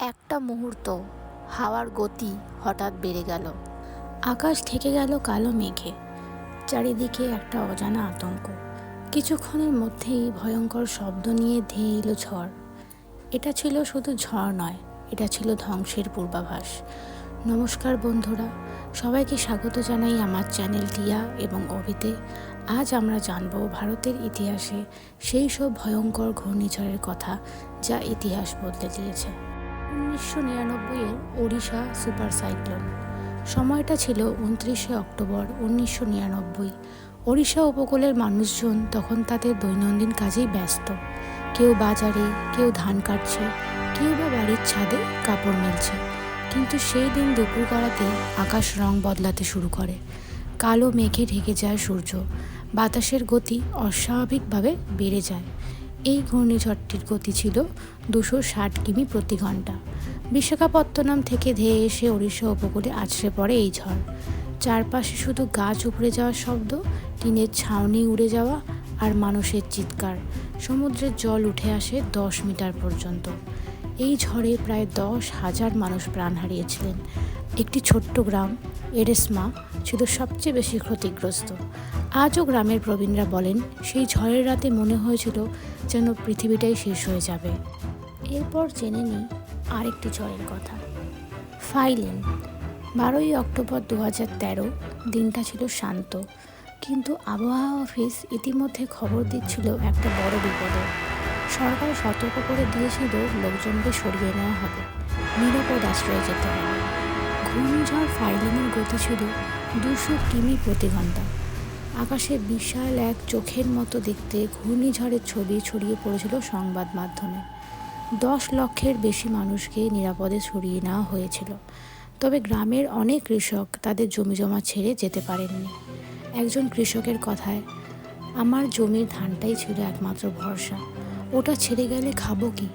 একটা মুহূর্ত, হাওয়ার গতি হঠাৎ বেড়ে গেল। আকাশ থেকে গেল কালো মেঘে। চারিদিকে একটা অজানা আতঙ্ক। কিছুক্ষণের মধ্যেই ভয়ঙ্কর শব্দ নিয়ে ধেয়ে এলো ঝড়। এটা ছিল শুধু ঝড় নয়, এটা ছিল ধ্বংসের পূর্বাভাস। নমস্কার বন্ধুরা, সবাইকে স্বাগত জানাই আমার চ্যানেল টিয়া এবং অভিতে। আজ আমরা জানব ভারতের ইতিহাসে সেই সব ভয়ঙ্কর ঘূর্ণিঝড়ের কথা যা ইতিহাস বদলে দিয়েছে। উনিশশো নিরানব্বইয়ের ওড়িশা সুপার সাইক্লোন। সময়টা ছিল উনত্রিশে অক্টোবর উনিশশো নিরানব্বই। ওড়িশা উপকূলের মানুষজন তখন তাদের দৈনন্দিন কাজেই ব্যস্ত। কেউ বাজারে, কেউ ধান কাটছে, কেউ বা বাড়ির ছাদে কাপড় মেলছে। কিন্তু সেই দিন দুপুর গড়াতে আকাশ রং বদলাতে শুরু করে। কালো মেঘে ঢেকে যায় সূর্য। বাতাসের গতি অস্বাভাবিকভাবে বেড়ে যায়। এই ঘূর্ণিঝড়টির গতি ছিল দুশো ষাট কিমি প্রতি ঘণ্টা। বিশাখাপত্তনম থেকে ধেয়ে এসে ওড়িশা উপকূলে আছড়ে পড়ে এই ঝড়। চারপাশে শুধু গাছ উপড়ে যাওয়ার শব্দ, টিনের ছাউনি উড়ে যাওয়া আর মানুষের চিৎকার। সমুদ্রের জল উঠে আসে দশ মিটার পর্যন্ত। এই ঝড়ে প্রায় দশ হাজার মানুষ প্রাণ হারিয়েছিলেন। একটি ছোট্ট গ্রাম, এরেসমা ছিল সবচেয়ে বেশি ক্ষতিগ্রস্ত। আজও গ্রামের প্রবীণরা বলেন, সেই ঝড়ের রাতে মনে হয়েছিল যেন পৃথিবীটাই শেষ হয়ে যাবে। এরপর জেনে নিই আরেকটি ঝড়ের কথা। ফাইলেন, বারোই অক্টোবর দু হাজার তেরো, দিনটা ছিল শান্ত। কিন্তু আবহাওয়া অফিস ইতিমধ্যে খবর দিচ্ছিল একটা বড় বিপদে। সরকার সতর্ক করে দিয়েছিল লোকজনকে সরিয়ে নেওয়া হবে। নিরাপদ আশ্রয়ে যেতে হবে। ঘূর্ণিঝড় ফাইলিনের গতি ছিল দুশো কিমি প্রতি ঘণ্টা। আকাশে বিশাল এক চোখের মতো দেখতে ঘূর্ণিঝড়ের ছবি ছড়িয়ে পড়েছিল সংবাদ মাধ্যমে। দশ লক্ষের বেশি মানুষকে নিরাপদে সরিয়ে নেওয়া হয়েছিল। তবে গ্রামের অনেক কৃষক তাদের জমি জমা ছেড়ে যেতে পারেননি। একজন কৃষকের কথায়, আমার জমির ধানটাই ছিল একমাত্র ভরসা। ওটা ছেড়ে গেলে খাব কি?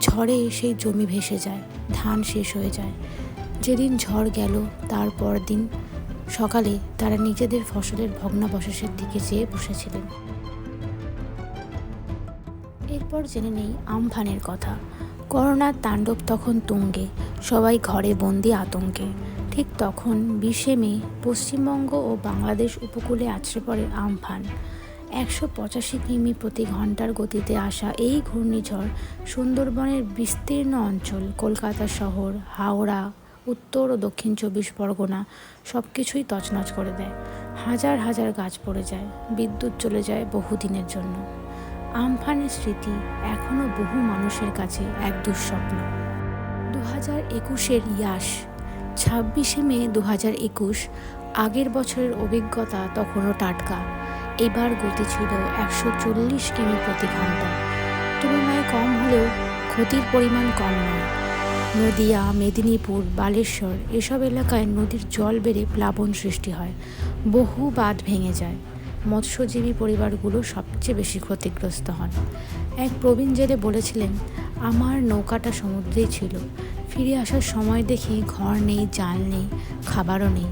ঝড়ে সেই জমি ভেসে যায়, ধান শেষ হয়ে যায়। যেদিন ঝড় গেল তারপর দিন সকালে তারা নিজেদের ফসলের ভগ্নাবশেষের দিকে চেয়ে বসেছিলেন। এরপর জেনে নেই আমফানের কথা। করোনার তাণ্ডব তখন তুঙ্গে, সবাই ঘরে বন্দি আতঙ্কে। ঠিক তখন বিশে মে পশ্চিমবঙ্গ ও বাংলাদেশ উপকূলে আছড়ে পড়ে আমফান। একশো পঁচাশি কিমি প্রতি ঘণ্টার গতিতে আসা এই ঘূর্ণিঝড় সুন্দরবনের বিস্তীর্ণ অঞ্চল, কলকাতা শহর, হাওড়া উত্তর ও দক্ষিণ চব্বিশ পরগনা সব কিছুই তছনছ করে দেয়। হাজার হাজার গাছ পড়ে যায়, বিদ্যুৎ চলে যায় বহুদিনের জন্য। আমফানের স্মৃতি এখনও বহু মানুষের কাছে এক দুঃস্বপ্ন। দু হাজার একুশের ইয়াস ছাব্বিশে মে দু হাজার একুশ, আগের বছরের অভিজ্ঞতা তখনও টাটকা। এবার গতি ছিল একশো চল্লিশ কিমি প্রতি ঘণ্টা। তুলনায় কম হলেও ক্ষতির পরিমাণ কম নয়। নদিয়া, মেদিনীপুর, বালেশ্বর এসব এলাকায় নদীর জল বেড়ে প্লাবন সৃষ্টি হয়। বহু বাঁধ ভেঙে যায়। মৎস্যজীবী পরিবারগুলো সবচেয়ে বেশি ক্ষতিগ্রস্ত হন। এক প্রবীণ জেলে বলেছিলেন, আমার নৌকাটা সমুদ্রেই ছিল। ফিরে আসার সময় দেখি ঘর নেই, জাল নেই, খাবারও নেই।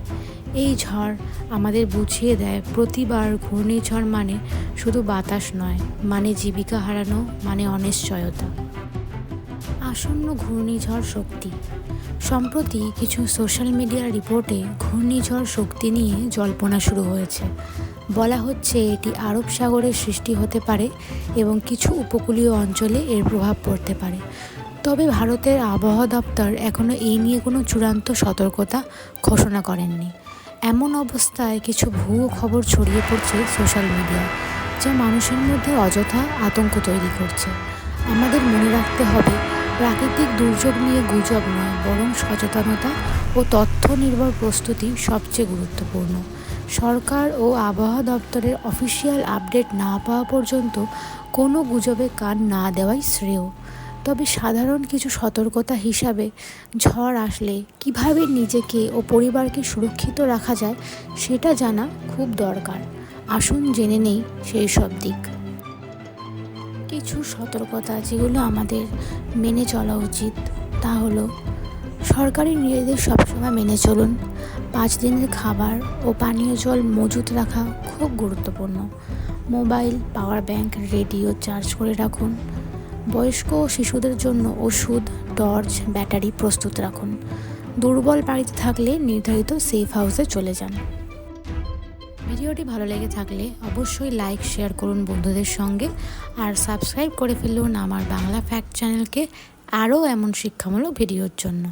এই ঝড় আমাদের বুঝিয়ে দেয়, প্রতিবার ঘূর্ণিঝড় মানে শুধু বাতাস নয় মানে জীবিকা হারানো মানে অনিশ্চয়তা। আসন্ন ঘূর্ণিঝড় শক্তি। সম্প্রতি কিছু সোশ্যাল মিডিয়ার রিপোর্টে ঘূর্ণিঝড় শক্তি নিয়ে জল্পনা শুরু হয়েছে। বলা হচ্ছে এটি আরব সাগরের সৃষ্টি হতে পারে এবং কিছু উপকূলীয় অঞ্চলে এর প্রভাব পড়তে পারে। তবে ভারতের আবহাওয়া দপ্তর এখনও এই নিয়ে কোনো চূড়ান্ত সতর্কতা ঘোষণা করেননি। এমন অবস্থায় কিছু ভুয়ো খবর ছড়িয়ে পড়ছে সোশ্যাল মিডিয়ায়, যা মানুষের মধ্যে অযথা আতঙ্ক তৈরি করছে। আমাদের মনে রাখতে হবে প্রাকৃতিক দুর্যোগ নিয়ে গুজব নয়, বরং সচেতনতা ও তথ্য নির্ভর প্রস্তুতি সবচেয়ে গুরুত্বপূর্ণ। সরকার ও আবহাওয়া দপ্তরের অফিসিয়াল আপডেট না পাওয়া পর্যন্ত কোনো গুজবে কান না দেওয়াই শ্রেয়। তবে সাধারণ কিছু সতর্কতা হিসাবে ঝড় আসলে কীভাবে নিজেকে ও পরিবারকে সুরক্ষিত রাখা যায়, সেটা জানা খুব দরকার। আসুন জেনে নেই সেই সব দিক। কিছু সতর্কতা যেগুলো আমাদের মেনে চলা উচিত, তা হলো সরকারি নির্দেশ সবসময় মেনে চলুন। পাঁচ দিনের খাবার ও পানীয় জল মজুত রাখা খুব গুরুত্বপূর্ণ। Mobile, power bank, radio charge করে রাখুন। বয়স্ক ও শিশুদের জন্য ওষুধ, টর্চ, ব্যাটারি প্রস্তুত রাখুন। দুর্বল বাড়িতে থাকলে নির্ধারিত সেফ হাউসে চলে যান। ভিডিওটি ভালো লেগে থাকলে অবশ্যই লাইক, শেয়ার করুন বন্ধুদের সঙ্গে। আর সাবস্ক্রাইব করে ফেলুন আমার বাংলা ফ্যাক্ট চ্যানেলকে আরও এমন শিক্ষামূলক ভিডিওর জন্য।